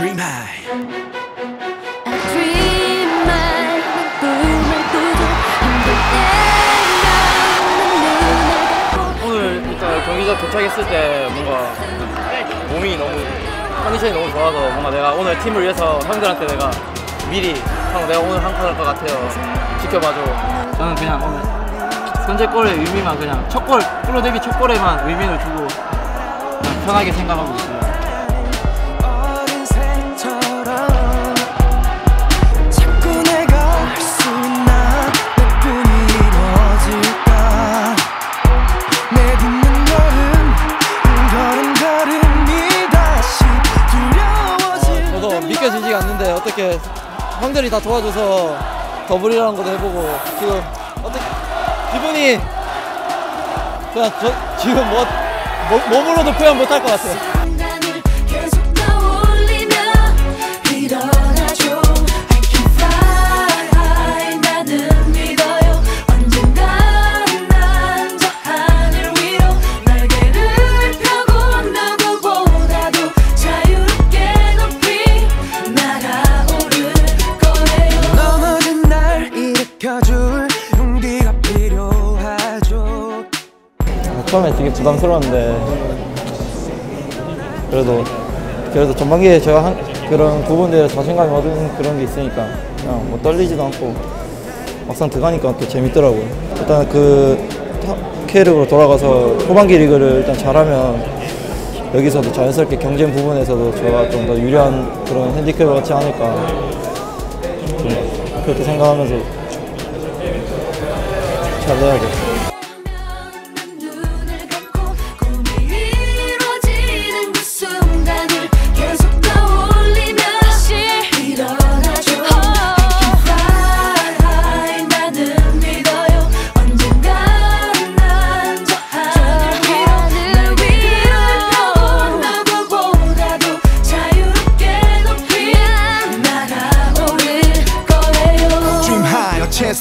Dream High. I dream my 꿈을 꾸고 한번 오늘 일단 경기장 도착했을 때 뭔가 몸이 너무 컨디션이 너무 좋아서 뭔가 내가 오늘 팀을 위해서 형들한테 내가 미리 형 내가 오늘 한 판 할 것 같아요. 지켜봐줘. 저는 그냥 오늘 선제골의 의미만 그냥 첫골 프로 데뷔 첫 골에만 의미를 두고 그냥 편하게 생각하고 있어요 어 믿겨지지가 않는데 어떻게 형들이 다 도와줘서 더블이라는 것도 해보고 지금 어떻게 기분이 그냥 저 지금 뭐, 뭐 몸으로도 표현 못할 것 같아요. 처음에 되게 부담스러웠는데 그래도 그래도 전반기에 제가 한, 그런 부분들에 자신감이 얻은 그런 게 있으니까 그냥 뭐 떨리지도 않고 막상 들어가니까 또 재밌더라고요. 일단 그 K리그로 돌아가서 후반기 리그를 일단 잘하면 여기서도 자연스럽게 경쟁 부분에서도 제가 좀 더 유리한 그런 핸디캡을 갖지 않을까 좀 그렇게 생각하면서 잘해야겠어요.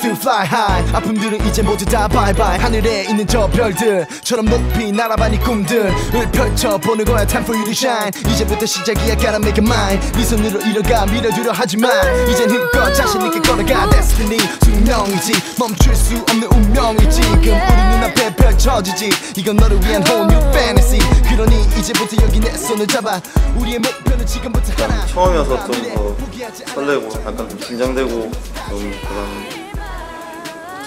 To fly high. 아픔들은 이제 모두 다 bye bye. 하늘에 있는 저 별들처럼 높이 날아봐 네 꿈들을 펼쳐보는 거야. Time for you to shine. 이제부터 시작이야. Gotta make it mine 네 손으로 이뤄가 밀어두려 하지만 이젠 힘껏 자신 있게 걸어가. Destiny 숙명이지. 멈출 수 없는 운명이지. 지금 우리 눈앞에 펼쳐지지. 이건 너를 위한 whole new fantasy. 그러니 이제부터 여기 내 손을 잡아. 우리의 목표는 지금부터 하나. 처음이어서 좀 더. 설레고 약간 좀 긴장되고 좀 그런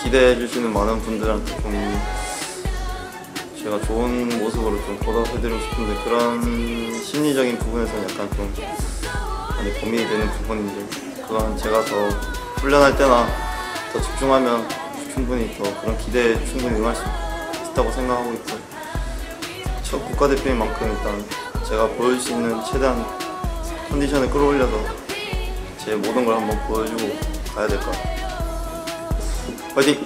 기대해 주시는 많은 분들한테 좀 제가 좋은 모습으로 좀 보답해드리고 싶은데 그런 심리적인 부분에서는 약간 좀 많이 고민이 되는 부분인데 그건 제가 더 훈련할 때나 더 집중하면 충분히 더 그런 기대에 충분히 응할 수 있다고 생각하고 있고 첫 국가대표인 만큼 일단 제가 보여줄 수 있는 최대한 컨디션을 끌어올려서 제 모든 걸 한번 보여주고 가야 될 것 같아요. 快进